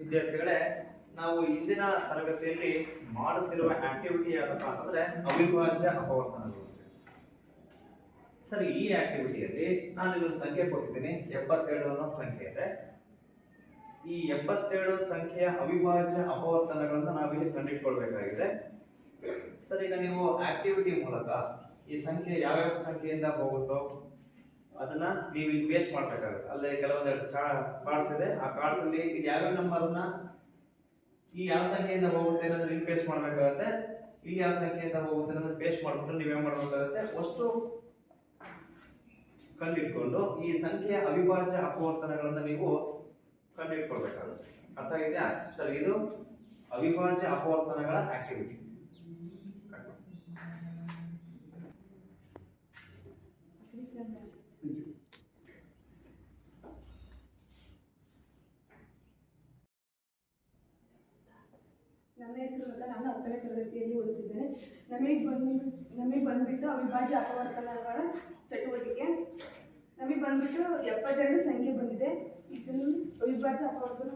ವಿದ್ಯಾರ್ಥಿಗಳೇ, ನಾವು ಇಂದಿನ ತರಗತಿಯಲ್ಲಿ ಮಾಡುತ್ತಿರುವ ಆಕ್ಟಿವಿಟಿ ಯಾವುದಪ್ಪ ಅಂತಂದ್ರೆ ಅವಿಭಾಜ್ಯ ಅಪವರ್ತನಗಳು ಸರಿ, ಈ ಆಕ್ಟಿವಿಟಿಯಲ್ಲಿ ನಾನು ಇದೊಂದು ಸಂಖ್ಯೆ ಕೊಟ್ಟಿದ್ದೀನಿ ಎಪ್ಪತ್ತೇಳು ಅನ್ನೋ ಸಂಖ್ಯೆ ಇದೆ. ಈ ಎಪ್ಪತ್ತೇಳು ಸಂಖ್ಯೆಯ ಅವಿಭಾಜ್ಯ ಅಪವರ್ತನಗಳನ್ನು ನಾವಿಲ್ಲಿ ಕಂಡುಹಿಡ್ಕೊಳ್ಬೇಕಾಗಿದೆ. ಸರ್, ಈಗ ನೀವು ಆಕ್ಟಿವಿಟಿ ಮೂಲಕ ಈ ಸಂಖ್ಯೆ, ಯಾವ್ಯಾವ ಸಂಖ್ಯೆಯಿಂದ ಹೋಗುತ್ತೋ ಅದನ್ನ ನೀವು ಇಲ್ಲಿ ಪೇಸ್ಟ್ ಮಾಡ್ಬೇಕಾಗುತ್ತೆ. ಅಲ್ಲೇ ಕೆಲವೊಂದೆರಡು ಚಾ ಕಾರ್ಡ್ಸ್ ಇದೆ ಆ ಕಾರ್ಡ್ಸ್ ಅಲ್ಲಿ ಇದು ಯಾವ್ಯಾವ ನಂಬರ್ನ ಈ ಯಾವ ಸಂಖ್ಯೆಯಿಂದ ಹೋಗುತ್ತೆ ಅನ್ನೋದನ್ನ ಇಲ್ಲಿ ಪೇಸ್ಟ್ ಮಾಡ್ಬೇಕಾಗುತ್ತೆ. ಇಲ್ಲಿ ಯಾವ ಸಂಖ್ಯೆಯಿಂದ ಹೋಗುತ್ತೆ ಅನ್ನೋದನ್ನ ಪೇಸ್ಟ್ ಮಾಡ್ಬಿಟ್ಟು ನೀವೇನ್ ಮಾಡ್ಬೇಕಾಗುತ್ತೆ? ಅಷ್ಟು ಕಂಡಿಟ್ಕೊಂಡು ಈ ಸಂಖ್ಯೆಯ ಅವಿಭಾಜ್ಯ ಅಪವರ್ತನಗಳನ್ನ ನೀವು ಕಂಡಿಟ್ಕೊಳ್ಬೇಕಾಗುತ್ತೆ. ಅರ್ಥ ಆಗಿದೆಯಾ? ಸರ್, ಇದು ಅವಿಭಾಜ್ಯ ಅಪವರ್ತನಗಳ ಆಕ್ಟಿವಿಟಿ ನನ್ನ ಹೆಸರು ಲತಾ ನಾನು ಹತ್ತನೇ ತರಗತಿಯಲ್ಲಿ ಓದುತ್ತಿದ್ದೇನೆ. ನಮಗೆ ಬಂದು ನಮಗೆ ಬಂದ್ಬಿಟ್ಟು ಅವಿಭಾಜ್ಯ ಅಪವರ್ತನಗಳ ಚಟುವಟಿಕೆ. ನಮಗೆ ಬಂದ್ಬಿಟ್ಟು ಎಪ್ಪತ್ತೆರಡು ಸಂಖ್ಯೆ ಬಂದಿದೆ. ಇದನ್ನು ಅವಿಭಾಜ್ಯ ಅಪವರ್ತನ.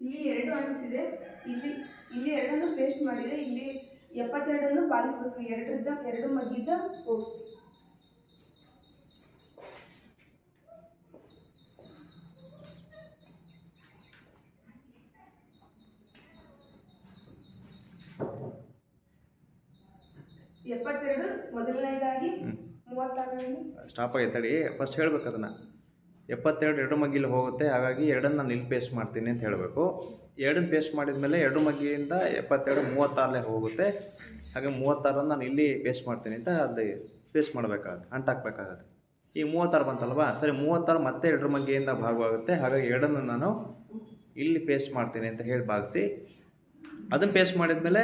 ಇಲ್ಲಿ ಎರಡು ಅನಿಸಿದೆ ಇಲ್ಲಿ ಇಲ್ಲಿ ಎರಡನ್ನು ಪೇಸ್ಟ್ ಮಾಡಿದೆ. ಇಲ್ಲಿ ಎಪ್ಪತ್ತೆರಡನ್ನು ಪಾಲಿಸಬೇಕು. ಎರಡರಿಂದ ಎರಡು ಮಗಿದ ಹೋಗಿ ಎಪ್ಪತ್ತೆರಡು ಮೊದಲನೇದಾಗಿ ಮೂವತ್ತಾರು ಸ್ಟಾಪ್ ಆಗಿ ತಡಿ ಫಸ್ಟ್ ಹೇಳ್ಬೇಕು ಅದನ್ನ. ಎಪ್ಪತ್ತೆರಡು ಎರಡು ಮಗ್ಗಿಲಿ ಹೋಗುತ್ತೆ, ಹಾಗಾಗಿ ಎರಡನ್ನ ನಾನು ಇಲ್ಲಿ ಪೇಸ್ಟ್ ಮಾಡ್ತೀನಿ ಅಂತ ಹೇಳಬೇಕು. ಎರಡನ್ನ ಪೇಸ್ಟ್ ಮಾಡಿದ ಮೇಲೆ ಎರಡು ಮಗ್ಗಿಯಿಂದ ಎಪ್ಪತ್ತೆರಡು ಮೂವತ್ತಾರಲ್ಲೇ ಹೋಗುತ್ತೆ. ಹಾಗೆ ಮೂವತ್ತಾರನ್ನು ನಾನು ಇಲ್ಲಿ ಪೇಸ್ಟ್ ಮಾಡ್ತೀನಿ ಅಂತ ಅಲ್ಲಿ ಪೇಸ್ಟ್ ಮಾಡಬೇಕಾಗುತ್ತೆ, ಅಂಟಾಕ್ಬೇಕಾಗತ್ತೆ. ಈ ಮೂವತ್ತಾರು ಬಂತಲ್ವಾ? ಸರಿ, ಮೂವತ್ತಾರು ಮತ್ತೆ ಎರಡರ ಮಗ್ಗಿಯಿಂದ ಭಾಗವಾಗುತ್ತೆ. ಹಾಗಾಗಿ ಎರಡನ್ನು ನಾನು ಇಲ್ಲಿ ಪೇಸ್ಟ್ ಮಾಡ್ತೀನಿ ಅಂತ ಹೇಳಿ ಭಾಗಿಸಿ. ಅದನ್ನು ಪೇಸ್ಟ್ ಮಾಡಿದ ಮೇಲೆ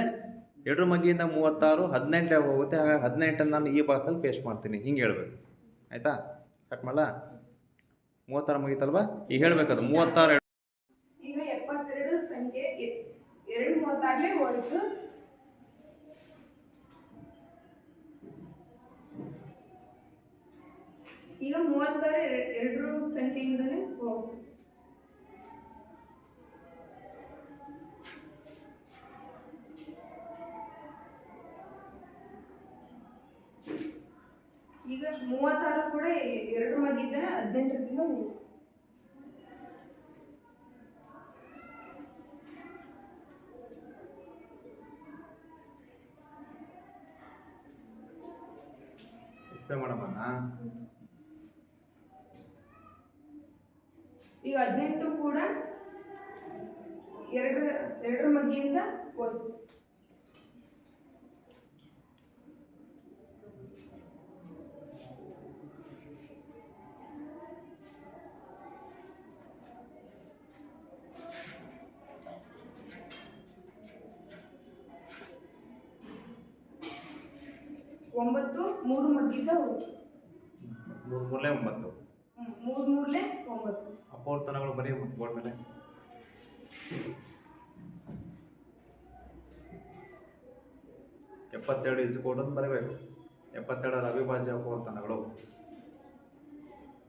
ಎರಡರ ಮಗ್ಗಿಯಿಂದ ಮೂವತ್ತಾರು ಹದಿನೆಂಟೇ ಹೋಗುತ್ತೆ. ಹಾಗಾಗಿ ಹದಿನೆಂಟನ್ನು ನಾನು ಈ ಬಾಕ್ಸಲ್ಲಿ ಪೇಸ್ಟ್ ಮಾಡ್ತೀನಿ. ಹಿಂಗೆ ಹೇಳ್ಬೇಕು. ಆಯಿತಾ? ಕಟ್ ಮಾಡಲ? ಮೂವತ್ತಾರು ಮುಗಿತಲ್ವಾ? ಈಗ ಹೇಳ್ಬೇಕದು, ಮೂವತ್ತಾರು ಈಗ ಎಪ್ಪತ್ತೆರಡು ಸಂಖ್ಯೆ ಎರಡು ಮೂವತ್ತಾಗಲೇ ಹೋಯಿತು. ಈಗ ಮೂವತ್ತಾರು ಎರಡು ಸಂಖ್ಯೆಯಿಂದಲೇ ಹೋಗುತ್ತೆ ಈಗ ಮೂವತ್ತಾರು ಕೂಡ ಎರಡು ಮಗಿದ್ದರೆ ಹದಿನೆಂಟರಿಂದ ಈಗ ಹದಿನೆಂಟು ಕೂಡ ಎರಡು ಎರಡು ಮಗಿಯಿಂದ ಹೋಯ್ತು ಒಂಬತ್ತು ಮೂರು ಹೋಯ್ತು ಮೂರು ಮೂರಲೇ ಒಂಬತ್ತು. ಮೂರು ಮೂರಲೆ ಒಂಬತ್ತು. ಅಪವರ್ತನಗಳು ಬರೀ ಬೋರ್ಡ್ ಮೇಲೆ. ಎಪ್ಪತ್ತೆರಡು ಇಸ್ ಕೋಡ್ ಅಂತ ಬರಬೇಕು. ಎಪ್ಪತ್ತೆರಡರ ಅವಿಭಾಜ್ಯ ಅಪವರ್ತನಗಳು.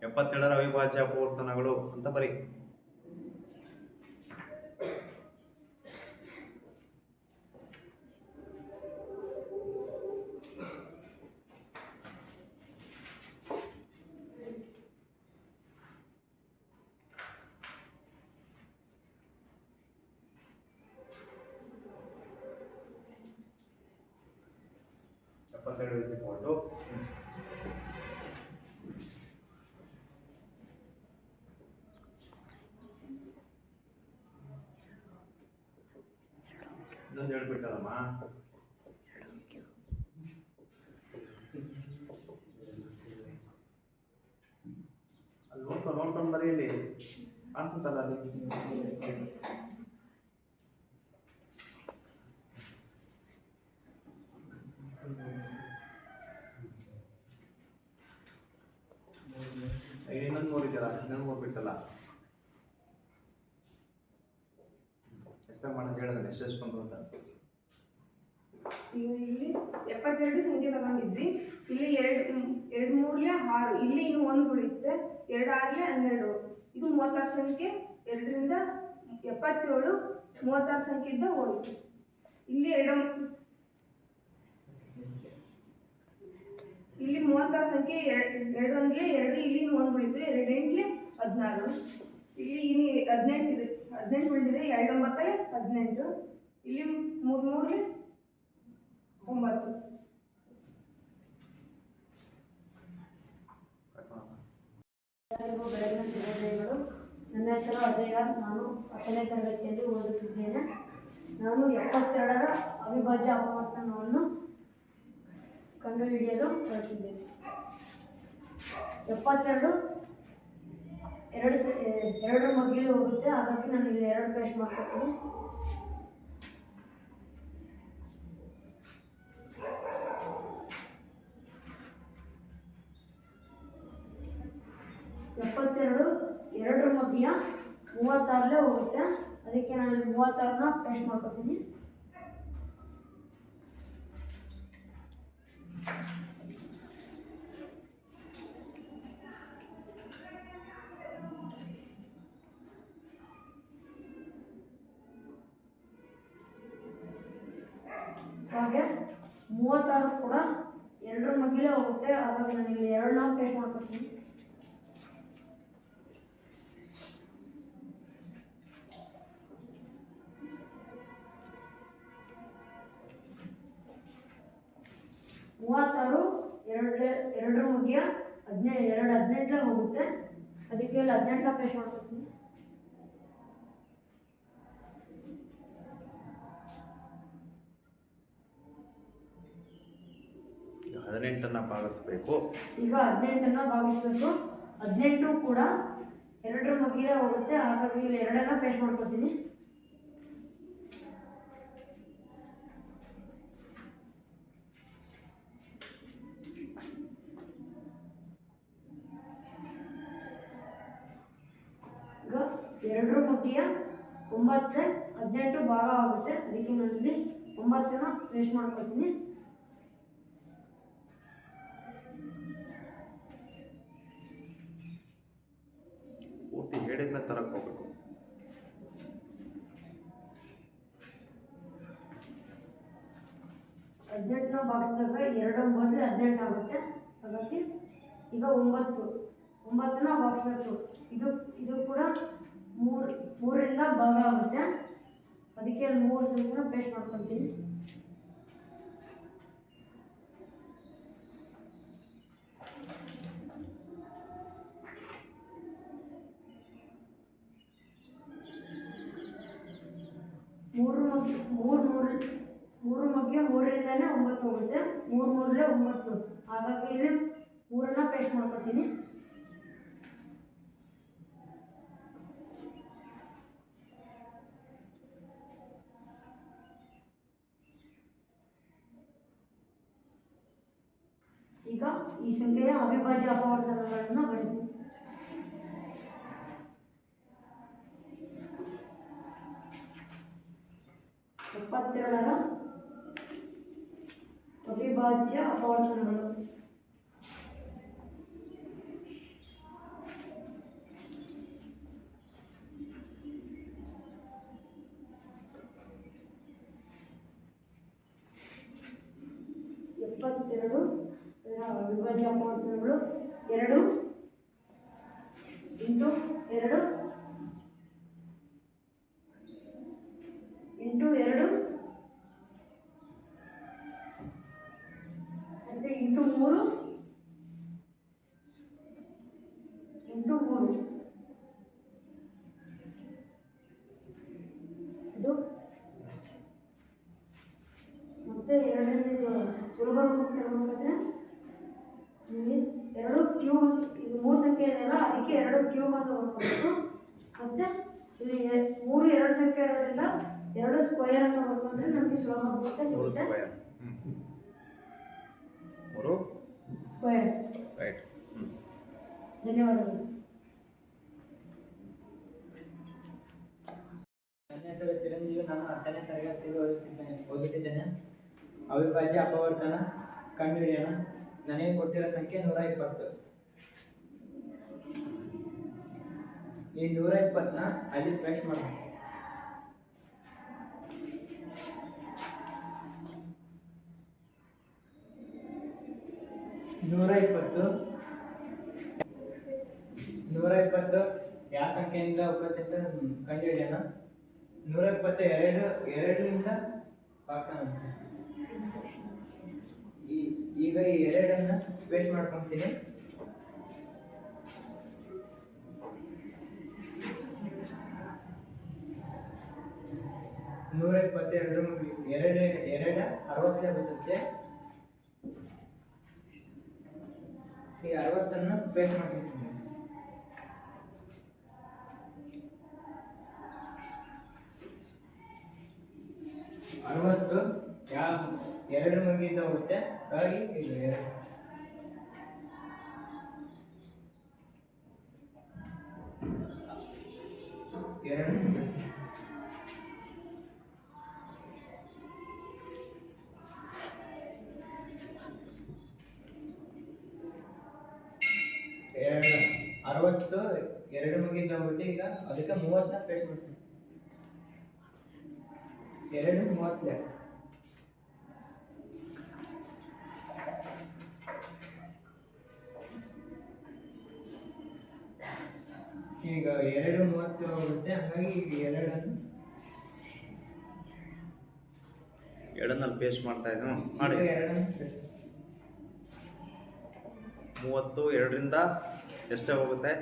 ಎಪ್ಪತ್ತೆರಡರ ಅವಿಭಾಜ್ಯ ಅಪವರ್ತನಗಳು ಅಂತ ಬರೀ. ಎಪ್ಪತ್ತೆರಡು ಇಸ್ ಕೋಲ್ಟು ಇದೊಂದು ಹೇಳ್ಬಿಟ್ಟಲ್ಲಮ್ಮ ಅಲ್ಲಿ ನೋಡ್ಕೊಂಡು ನೋಡ್ಕೊಂಡು ಬರೀ ಇಲ್ಲಿ ಕಾಣಿಸುತ್ತಲ್ಲ ಅಲ್ಲಿ ಈಗ ಮೂರು ಹೋಗ್ಬಿಟ್ಟಲ್ಲ. ಎಕ್ಸ್ಪ್ಲೇನ್ ಮಾಡಕ್ಕೆ ಹೇಳಿದ್ರೆ ಎಷ್ಟು ಎಷ್ಟು ಬಂತು ಅಂತ. ಈಗ ಇಲ್ಲಿ ಎಪ್ಪತ್ತೆರಡು ಸಂಖ್ಯೆ ತಗೊಂಡಿದ್ವಿ. ಇಲ್ಲಿ ಎರಡು ಎರಡು ಮೂರಲೆ ಆರು, ಇಲ್ಲಿ ಇನ್ನು ಒಂದು ಉಳಿಯುತ್ತೆ. ಎರಡು ಆರ್ಲೆ ಹನ್ನೆರಡು. ಇದು ಮೂವತ್ತಾರು ಸಂಖ್ಯೆ, ಎರಡರಿಂದ ಎಪ್ಪತ್ತೇಳು, ಮೂವತ್ತಾರು ಸಂಖ್ಯೆಯಿಂದ ಹೋಯಿತು. ಇಲ್ಲಿ ಎರಡು ಇಲ್ಲಿ ಮೂವತ್ತಾರು ಸಂಖ್ಯೆ ಎರಡು ಒಂದ್ಲೆ ಎರಡು, ಇಲ್ಲಿ ಒಂದು ಉಳಿತು ಎರಡು ಎಂಟ್ಲೆ ಹದಿನಾರು. ಇಲ್ಲಿ ಇಲ್ಲಿ ಹದಿನೆಂಟು ಇದೆ. ಹದಿನೆಂಟು ಉಳಿದಿದೆ ಎರಡು ಒಂಬತ್ತಲೆ ಹದಿನೆಂಟು. ಇಲ್ಲಿ ಮೂರು, ಮೂರಲೆ ಒಂಬತ್ತು. ನನ್ನ ಹೆಸರು ಅಜಯ್. ನಾನು ಹತ್ತನೇ ತರಗತಿಯಲ್ಲಿ ಓದುತ್ತಿದ್ದೇನೆ. ನಾನು ಎಪ್ಪತ್ತೆರಡರ ಅವಿಭಾಜ್ಯ ಅಪವರ್ತನವನ್ನು ಕಂಡುಹಿಡಿಯಲು ಹೊರಟಿದ್ದೇನೆ ಎಪ್ಪತ್ತೆರಡು, ಎರಡು ಎರಡು ಮಗ್ಗಿಲು ಹೋಗುತ್ತೆ. ಹಾಗಾಗಿ ನಾನು ಇಲ್ಲಿ ಎರಡು ಪೇಸ್ಟ್ ಮಾಡ್ಕೊತೀನಿ. ಎಪ್ಪತ್ತೆರಡು ಎರಡರ ಮಗ್ಗಿಯ ಮೂವತ್ತಾರಲ್ಲೇ ಹೋಗುತ್ತೆ. ಅದಕ್ಕೆ ನಾನು ಇಲ್ಲಿ ಮೂವತ್ತಾರನ್ನ ಪೇಸ್ಟ್ ಮಾಡ್ಕೊತೀನಿ. ಹಾಗಾಗಿ ನಾನು ಇಲ್ಲಿ ಎರಡನ್ನ ಪೇಸ್ಟ್ ಮಾಡ್ಕೊತೀನಿ ಮೂವತ್ತಾರು, ಎರಡು ಎರಡರ ಮುಗಿಯ ಹದಿನೇಳು ಎರಡು ಹದಿನೆಂಟಲೇ ಹೋಗುತ್ತೆ. ಅದಕ್ಕೆ ಇಲ್ಲಿ ಹದಿನೆಂಟರ ಪೇಸ್ಟ್ ಮಾಡ್ಕೊತೀನಿ ಹದಿನೆಂಟನ್ನು ಭಾಗಿಸ್ಬೇಕು. ಈಗ ಹದಿನೆಂಟನ್ನು ಭಾಗಿಸ್ಬೇಕು. ಹದಿನೆಂಟು ಕೂಡ ಎರಡರ ಮಗ್ಗಿಲೇ ಹೋಗುತ್ತೆ. ಹಾಗಾಗಿ ಇಲ್ಲಿ ಎರಡನ್ನ ಪೇಸ್ಟ್ ಮಾಡ್ಕೋತೀನಿ. ಈಗ ಎರಡರ ಮುಖ್ಯ ಒಂಬತ್ತು ಹದಿನೆಂಟು ಭಾಗ ಆಗುತ್ತೆ. ಅದಕ್ಕೆ ನಾನು ಇಲ್ಲಿ ಒಂಬತ್ತನ್ನ ಪೇಸ್ಟ್ ಮಾಡ್ಕೊತೀನಿ. ಹೇಳಿದ್ಮೇಲೆ ತರಕ್ಕೆ ಹೋಗ್ಬೇಕು. ಹದಿನೆಂಟನ್ನ ಭಾಗಿಸಿದಾಗ ಎರಡು ಒಂಬತ್ತು ಹದಿನೆಂಟು ಆಗುತ್ತೆ. ಹಾಗಾಗಿ ಈಗ ಒಂಬತ್ತು. ಒಂಬತ್ತನ್ನ ಭಾಗಿಸ್ಬೇಕು ಇದು ಇದು ಕೂಡ ಮೂರು, ಮೂರರಿಂದ ಭಾಗ ಆಗುತ್ತೆ. ಅದಕ್ಕೆ ಮೂರು ಸಂಖ್ಯೆನ ಪೇಸ್ಟ್ ಮಾಡ್ಕೊತೀನಿ ಮೂರು ಮೂರು ಮೂರು ಮೂರು ಮಗ್ಗೆ ಮೂರರಿಂದನೇ ಒಂಬತ್ತು ಹೋಗುತ್ತೆ. ಮೂರು ಮೂರಲ್ಲೇ ಒಂಬತ್ತು. ಹಾಗಾಗಿ ಇಲ್ಲಿ ಮೂರನ್ನ ಪೇಸ್ಟ್ ಮಾಡ್ಕೊತೀನಿ. ಈಗ ಈ ಸಂಖ್ಯೆಯ ಅವಿಭಾಜ್ಯ ಅಪವರ್ತನಗಳನ್ನು ಬರೀತೀನಿ ಎಪ್ಪತ್ತೆರಡರ ಅವಿಭಾಜ್ಯ ಅಪವರ್ತನಗಳು ಎಪ್ಪತ್ತೆರಡು ಇದರ ಅವಿಭಾಜ್ಯ ಅಪವರ್ತನಗಳು ಎರಡು ಇಂಟು ಎರಡು ಇಂಟು ಎರಡು ಮತ್ತೆ ಇಂಟು ಮೂರು ಇಂಟು ಮೂರು ಇದು ಮತ್ತೆ ಎರಡನೇದು ಸುಲಭ ತಗೋಬೇಕಾದ್ರೆ ಇಲ್ಲಿ ಎರಡು ಕ್ಯೂಬ್ ಇದು ಮೂರು ಸಂಖ್ಯೆ ಇದೆಯಲ್ಲ ಅದಕ್ಕೆ ಎರಡು ಕ್ಯೂಬ್ ಅಂತ ಬರ್ಕೋಬೇಕು ಮತ್ತೆ ಇಲ್ಲಿ ಮೂರು ಎರಡು ಸಂಖ್ಯೆ ಇರೋದ್ರಿಂದ ಎರಡು ಸ್ಕ್ವೇರ್ ಅಂತ ಬರ್ಕೊಂಡ್ರೆ ನಮಗೆ ಸುಲಭ ಆಗುತ್ತೆ ಸಿಗುತ್ತೆ. ಮೂರು? ಸ್ಕ್ವೇರ್ ರೈಟ್ ಧನ್ಯವಾದಗಳು ನನ್ನ ಹೆಸರು ಚಿರಂಜೀವಿ ನಾನು ಹತ್ತನೇ ತರಗತಿಯಲ್ಲಿ ಓದುತ್ತಿದ್ದೇನೆ ಓದುತ್ತಿದ್ದೇನೆ ಅವಿಭಾಜ್ಯ, ಅಪವರ್ತನ, ಕಂಡುಹಿಡಿಯೋಣ. ನನಗೆ ಕೊಟ್ಟಿರೋ ಸಂಖ್ಯೆ ನೂರ ಇಪ್ಪತ್ತು. ಈ ನೂರ ಇಪ್ಪತ್ತನ್ನ ಅಲ್ಲಿ ಪ್ರೆಸ್ ಮಾಡೋಣ. ನೂರ ಇಪ್ಪತ್ತು. ನೂರ ಇಪ್ಪತ್ತು. ಯಾವ ಸಂಖ್ಯೆಯಿಂದ ಹೋಗುತ್ತೆ ಅಂತ ಕಂಡುಹಿಡಿಯೋಣ? ನೂರ ಇಪ್ಪತ್ತ ಎರಡು, ಎರಡರಿಂದ ಭಾಗಿಸೋಣ ಈಗ ಈ ಎರಡನ್ನ ಪೇಸ್ಟ್ ಮಾಡ್ಕೊತೀನಿ. ನೂರ ಇಪ್ಪತ್ತೆರಡು ಎರಡು ಎರಡು ಅರವತ್ತೇ ಬರುತ್ತೆ. ಈ ಅರವತ್ತನ್ನು ಪೇಸ್ಟ್ ಮಾಡ್ತೀನಿ ಅರವತ್ತು ಯಾವ ಎರಡು ಮುಗಿದ ಹೋಗುತ್ತೆ ಹಾಗಾಗಿ ಈಗ ಎರಡು ಮೂವತ್ತು ಹೋಗುತ್ತೆ. ಹಾಗಾಗಿ ಈಗ ಎರಡನ್ನು ಎರಡನ್ನಲ್ಲಿ ಪೇಸ್ಟ್ ಮಾಡ್ತಾ ಇದ್ದೀನಿ ಮಾಡಿ. ಎರಡನ್ನು ಮೂವತ್ತು ಎರಡರಿಂದ ಎಷ್ಟೇ ಹೋಗುತ್ತೆ?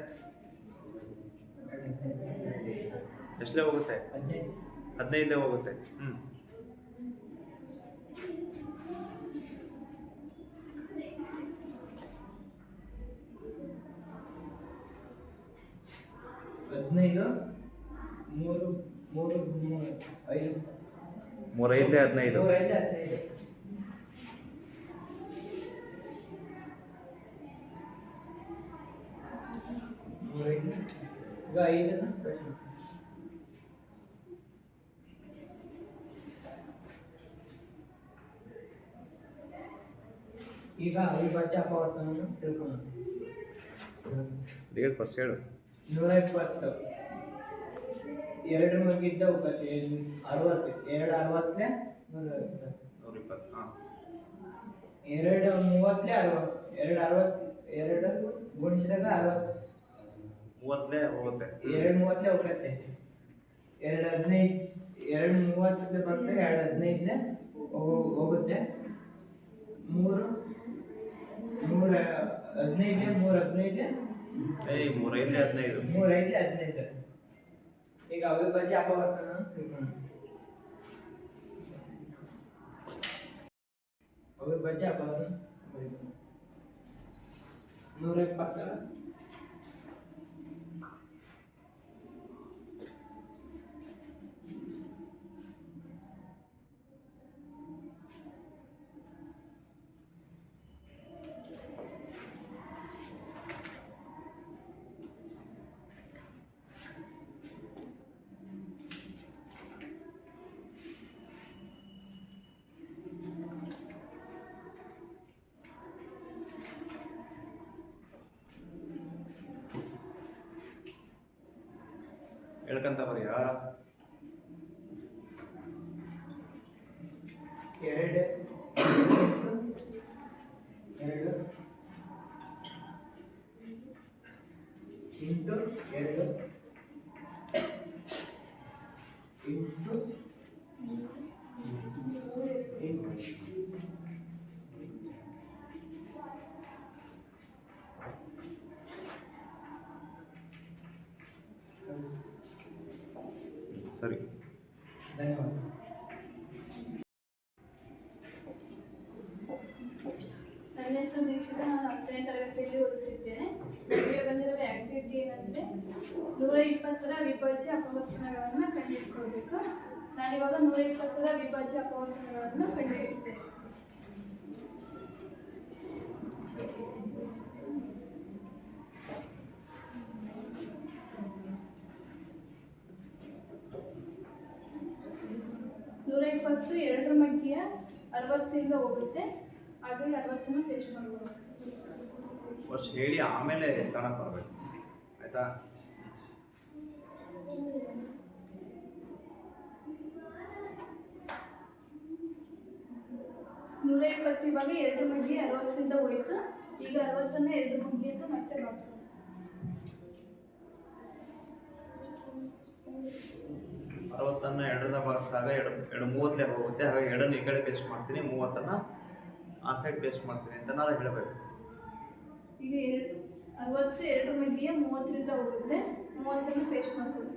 ಎಷ್ಟೇ ಹೋಗುತ್ತೆ? ಹದಿನೈದೇ. ಹೋಗುತ್ತೆ. ಹ್ಞೂ ಹದಿನೈದು ಮೂರು ಮೂರು ಮೂರು ಐದು. ಮೂರೈದೇ ಹದಿನೈದು. ಮೂರು ಐದು ಹದಿನೈದು. ಮೂರು ಐದು. ಈಗ ಐದನ್ನು press ಮಾಡಿ. ಈಗ ಅವಿಭಾಜ್ಯ ಅಪವರ್ತನವನ್ನು ತಿಳ್ಕೊಳ್ಳೋಣ. ಹೇಳು ಫಸ್ಟ್ ಹೇಳು. ನೂರ ಇಪ್ಪತ್ತು ಎರಡು ಮಗಿದ್ದ ಹೋಗುತ್ತೆ ಅರವತ್ತು ಎರಡು ಅರವತ್ತಲೆ ನೂರ ನೂರ ಇಪ್ಪತ್ತು ಹಾಂ. ಎರಡು ಮೂವತ್ತಲೆ ಅರವತ್ತು ಎರಡು ಅರವತ್ತು ಎರಡು ಗುಣಿಸಿದಾಗ ಅರವತ್ತು. ಮೂವತ್ತಲೇ ಹೋಗುತ್ತೆ. ಎರಡು ಮೂವತ್ತಲೆ ಹೋಗುತ್ತೆ. ಎರಡು ಹದಿನೈದು ಎರಡು ಮೂವತ್ತು ಬರ್ತದೆ ಎರಡು ಹದಿನೈದನೇ ಹೋಗು- ಹೋಗುತ್ತೆ. ಮೂರು ಮೂರು ಹದಿನೈದು ಮೂರು ಹದಿನೈದು. ಏಯ್ ಮೂರೈದೇ ಹದಿನೈದು ಮೂರು ಐದು ಹದಿನೈದು ಈಗ ಅವಿಭಾಜ್ಯ ಅಪವರ್ತನ ತಿಳ್ಕೊಳ್ಳೋಣ ಅವಿಭಾಜ್ಯ ಅಪವರ್ತನ ನೂರ ಇಪ್ಪತ್ತ ಹೇಳ್ಕಂತ ಬರೀಯಾ ಎರಡು. ಎರಡು. ಇಂಟು ಎರಡು ಇಂಟು ಇಂಟು ಸರಿ ಧನ್ಯವಾದ ನನ್ನ ಹೆಸರು ದೀಕ್ಷಿತ ನಾನು ಹತ್ತನೇ ತರಗತಿಯಲ್ಲಿ ಓದುತ್ತಿದ್ದೇನೆ ನನಗೆ ಬಂದಿರುವ ಆಕ್ಟಿವಿಟಿ ಏನಂದರೆ ನೂರ ಇಪ್ಪತ್ತರ ಅವಿಭಾಜ್ಯ ಅಪವರ್ತನಗಳನ್ನು ಕಂಡುಹಿಡ್ಕೊಳ್ಬೇಕು. ನಾನಿವಾಗ ನೂರ ಇಪ್ಪತ್ತರ ಅವಿಭಾಜ್ಯ ಅಪವರ್ತನಗಳನ್ನು ಕಂಡುಹಿಡಿತೇನೆ ನೂರ ಇಪ್ಪತ್ತು ಎರಡರ ಮಗ್ಗಿಯ ಅರವತ್ತಿಂದ ಹೋಗುತ್ತೆ. ಹಾಗಾಗಿ ಅರವತ್ತನ್ನು ಪೇಸ್ಟ್ ಮಾಡ್ಬೋದು. ಫಸ್ಟ್ ಹೇಳಿ, ಆಮೇಲೆ ತನಕ ಬರಬೇಕು. ಆಯ್ತಾ ನೂರ ಇಪ್ಪತ್ತು ಇವಾಗ ಎರಡು ಮಗ್ಗಿ ಅರವತ್ತರಿಂದ ಹೋಯ್ತು. ಈಗ ಅರವತ್ತನ್ನ ಎರಡು ಅಂತ ಮತ್ತೆ ಬಾಕ್ಸೋಣ ಅರವತ್ತನ್ನ ಎರಡನ್ನ ಬಾರಿಸಿದಾಗ ಎರಡು ಎರಡು ಮೂವತ್ತನೇ ಹೋಗುತ್ತೆ. ಹಾಗಾಗಿ ಎರಡನ್ನು ಈ ಕಡೆ ಪೇಸ್ಟ್ ಮಾಡ್ತೀನಿ. ಮೂವತ್ತನ್ನ ಆ ಸೈಡ್ ಪೇಸ್ಟ್ ಮಾಡ್ತೀನಿ ಅಂತ ನಾನು ಹೇಳಬೇಕು. ಈಗ ಎರಡು ಅರವತ್ತು ಎರಡು ಮಗ್ಗಿಯ ಮೂವತ್ತರಿಂದ ಹೋಗುತ್ತೆ. ಮೂವತ್ತನ್ನು ಪೇಸ್ಟ್ ಮಾಡ್ಕೊಳ್ಳಿ.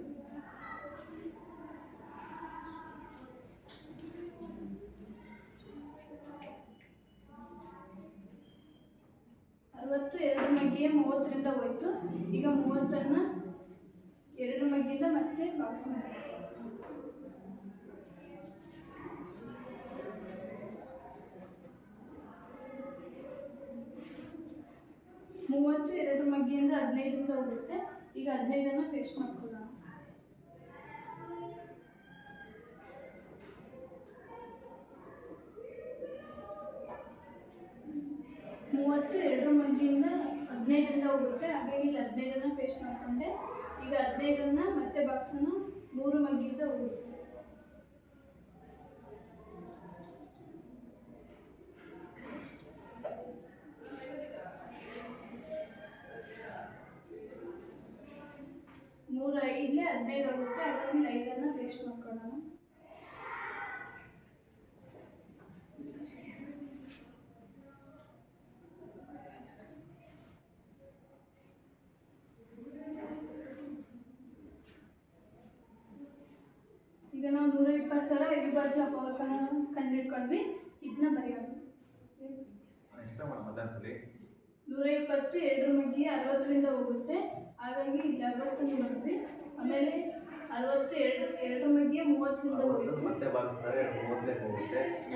ಅರವತ್ತು ಎರಡು ಮಗ್ಗಿಯ ಮೂವತ್ತರಿಂದ ಹೋಯ್ತು. ಈಗ ಮೂವತ್ತನ್ನ ಎರಡು ಮಗ್ಗಿಯಿಂದ ಮತ್ತೆ ಬಾಕ್ಸ್ ಮಾಡಿ ಮೂವತ್ತು, ಎರಡು ಮಗ್ಗಿಯಿಂದ ಹದಿನೈದರಿಂದ ಹೋಗುತ್ತೆ. ಈಗ ಹದಿನೈದನ್ನು ಪೇಸ್ಟ್ ಮಾಡ್ಕೊಳ್ಳೋಣ ಮೂವತ್ತು ಮಗ್ಗಿಯಿಂದ ಹದಿನೈದರಿಂದ ಹೋಗುತ್ತೆ. ಹಾಗಾಗಿ ಇಲ್ಲಿ ಹದಿನೈದನ್ನು ಪೇಸ್ಟ್ ಮಾಡಿಕೊಂಡೆ. ಈಗ ಹದಿನೈದನ್ನು ಮತ್ತೆ ಬಾಕ್ಸನ್ನು ಮೂರು ಮಗ್ಗಿಯಿಂದ ಹೋಗುತ್ತೆ ನೂರ ಐದಲೇ ಹದಿನೈದು ಆಗುತ್ತೆ ಹಾಗಾಗಿ ಇಲ್ಲಿ ಐದನ್ನು ಪೇಸ್ಟ್ ಮಾಡ್ಕೊಳ್ಳೋಣ ಈಗ ಇಪ್ಪತ್ತರ ಅವಿಭಾಜ್ಯ ಅಪವರ್ತನ ಕಂಡುಹಿಡ್ಕೊಂಡ್ವಿ ಇದನ್ನ ಬರೆಯೋಣ ನೂರ ಇಪ್ಪತ್ತು ಎರಡರ ಮಧ್ಯೆ ಅರವತ್ತರಿಂದ ಹೋಗುತ್ತೆ. ಹಾಗಾಗಿ ಇಲ್ಲಿ ಅರವತ್ತನ್ನು ಬಂದ್ವಿ. ಆಮೇಲೆ ಅರವತ್ತು ಎರಡು ಎರಡರ ಮಧ್ಯೆ ಮೂವತ್ತರಿಂದ ಹೋಗುತ್ತೆ ಹೋಯಿತು. ಮತ್ತೆ ಭಾಗಿಸಿದಾಗ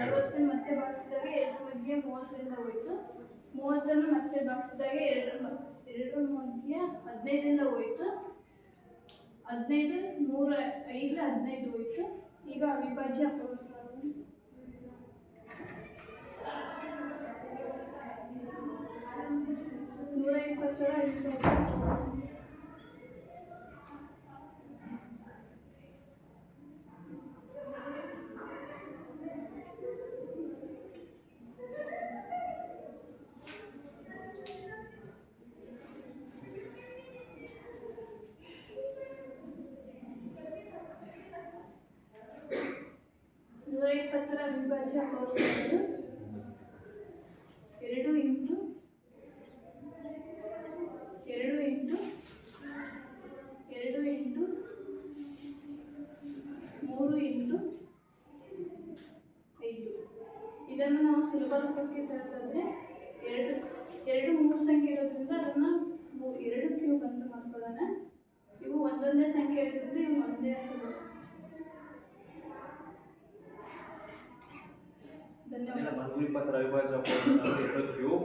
ಅರವತ್ತನ್ನು ಮತ್ತೆ ಭಾಗಿಸಿದಾಗ ಎರಡು ಮಧ್ಯೆ ಮೂವತ್ತರಿಂದ ಹೋಯಿತು. ಮೂವತ್ತನ್ನು ಮತ್ತೆ ಭಾಗಿಸಿದಾಗ ಎರಡರ ಎರಡರ ಮಧ್ಯೆ ಹದಿನೈದರಿಂದ ಹೋಯಿತು. ಹದಿನೈದು ನೂರ ಐದು ಹದಿನೈದು ಹೋಯಿತು. ಈಗ ಅವಿಭಾಜ್ಯ ನೂರ ಇಪ್ಪತ್ತರ ಅವಿಭಾಜ್ಯ ಅಪವರ್ತನಗಳು ಎರಡು ಇಂಟು ಎರಡು ಇಂಟು ಎರಡು ಇಂಟು ಮೂರು ಇಂಟು ಐದು. ಇದನ್ನು ನಾವು ಸುಲಭ ರೂಪಕ್ಕೆ ತರೋದಾದ್ರೆ ಎರಡು ಎರಡು ಮೂರು ಸಂಖ್ಯೆ ಇರೋದ್ರಿಂದ ಅದನ್ನು ಎರಡು ಕ್ಯೂಬ್ ಅಂತ ಮಾಡ್ಕೊಳ್ಳೋಣ. ಇವು ಒಂದೊಂದೇ ಸಂಖ್ಯೆ ಇರೋದ್ರಿಂದ ಇವು ಒಂದೇ ಅಂತ ಬರುತ್ತೆ. ಧನ್ಯವಾದ ನೂರ ಇಪ್ಪತ್ತರ ಅವಿಭಾಜ್ಯ ಕ್ಯೂಬ್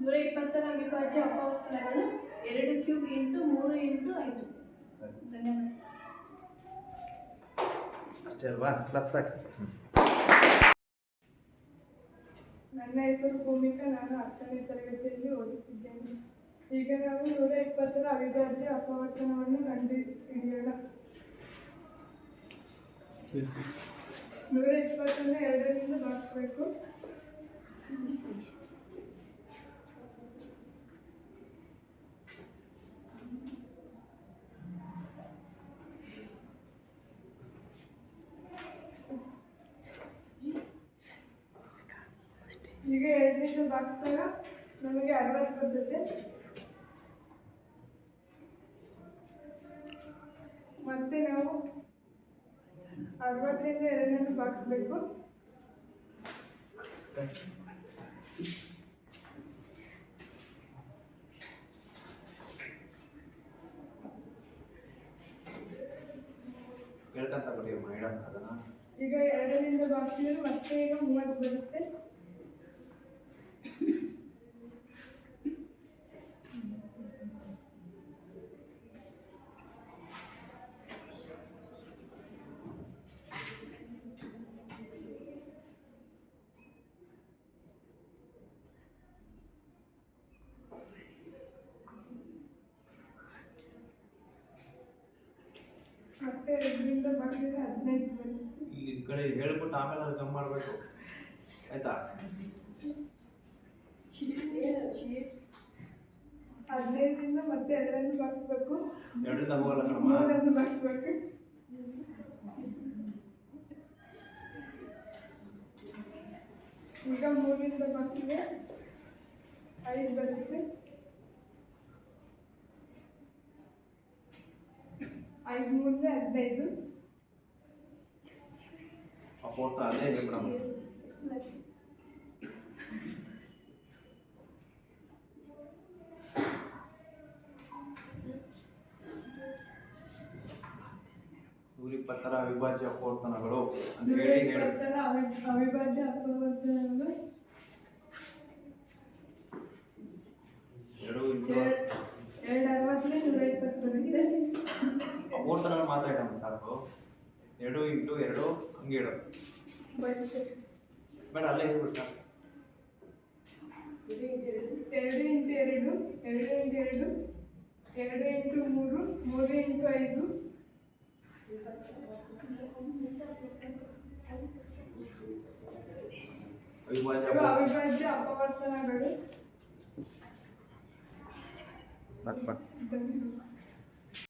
ನೂರ ಇಪ್ಪತ್ತರ ಅವಿಭಾಜ್ಯ ಅಪವರ್ತನಗಳು ಎರಡು ಕ್ಯೂಬ್ ಇಂಟು ಮೂರು ಇಂಟು ಐದು. ಧನ್ಯವಾದ. ಅಷ್ಟೇ ಅಲ್ವಾ? ಕ್ಲಾಸ್ ಸಾಕು ನನ್ನ ಹೆಸರು ಭೂಮಿಕಾ. ನಾನು ಹತ್ತನೇ ತರಗತಿಯಲ್ಲಿ ಓದುತ್ತಿದ್ದೇನೆ. ಈಗ ನಾವು ನೂರ ಇಪ್ಪತ್ತರ ಅವಿಭಾಜ್ಯ ಅಪವರ್ತನವನ್ನು ಕಂಡು ಹಿಡಿಯೋಣ. ನೂರ ಇಪ್ಪತ್ತನ್ನು ಎರಡರಿಂದ ಭಾಗಿಸ್ಬೇಕು ಈಗ ಎರಡರಿಂದ ಭಾಗಿಸಿದಾಗ ನಮಗೆ ಅರವತ್ತು ಬರ್ತದೆ ಮತ್ತೆ ನಾವು ಅರವತ್ತರಿಂದ ಎರಡರಿಂದ ಭಾಗಿಸ್ಬೇಕು ಕೇಳ್ಕೊಂತ ಬರೀ ಮೇಡಮ್ ಅದನ್ನ? ಈಗ ಎರಡರಿಂದ ಬಾಕಿ ಅಷ್ಟೇ ಈಗ ಮೂವತ್ತು ಬರುತ್ತೆ ಎರಡರಿಂದ ಭಾಗಿಸಿದ್ರೆ ಹದಿನೈದು ಬರುತ್ತೆ ಈ ಕಡೆ ಹೇಳ್ಬಿಟ್ಟು ಆಮೇಲೆ ಅದು ಕಮ್ಮಿ ಮಾಡಬೇಕು. ಆಯ್ತಾ? ಹದಿನೈದರಿಂದ ಮತ್ತೆ ಎರಡನ್ನು ಭಾಗಿಸ್ಬೇಕು ಎರಡರಿಂದ ಹೋಗಲ್ಲ ಕಣಮ್ಮ? ಮೂರನ್ನು ಭಾಗಿಸ್ಬೇಕು ಈಗ ಮೂರಿಂದ ಭಾಗಿಸಿದ್ರೆ ಐದು ಬರುತ್ತೆ ಐದು ಹದಿನೈದು. ಅಪೋರ್ಟ್ ಅಲ್ಲೇ ಇದೆ ಮೇಡಮ್ ನೂರ ಇಪ್ಪತ್ತರ ಅವಿಭಾಜ್ಯ ಅಪವರ್ತನಗಳು ಅಂತ ನೂರ ಹೇಳಿ ಹೇಳಿ. ಅವಿಭಾಜ್ಯ ಅಪವರ್ತನಗಳು ಎರಡು ಇಂಟು ಎರಡ್- ನೂರ ಇಪ್ಪತ್ತು ಬರುತ್ತೆ ಅಪವರ್ತನಗಳು ಮಾತಾಡೋಣ ಸಾಕು. ಎರಡು ಇಂಟು ಎರಡು ಹಂಗೆ ಬೇಡ ಅಲ್ಲೇ ಹೇಳ್ಬಿಡು ಸರ್. ಎರಡು ಇಂಟು ಎರಡು ಎರಡು ಇಂಟು ಎರಡು ಎರಡು ಇಂಟು ಮೂರು ಮೂರು ಇಂಟು ಐದು. ಅವಿಭಾಜ್ಯ ಅಪವರ್ತನಗಳು. ಸಾಕು.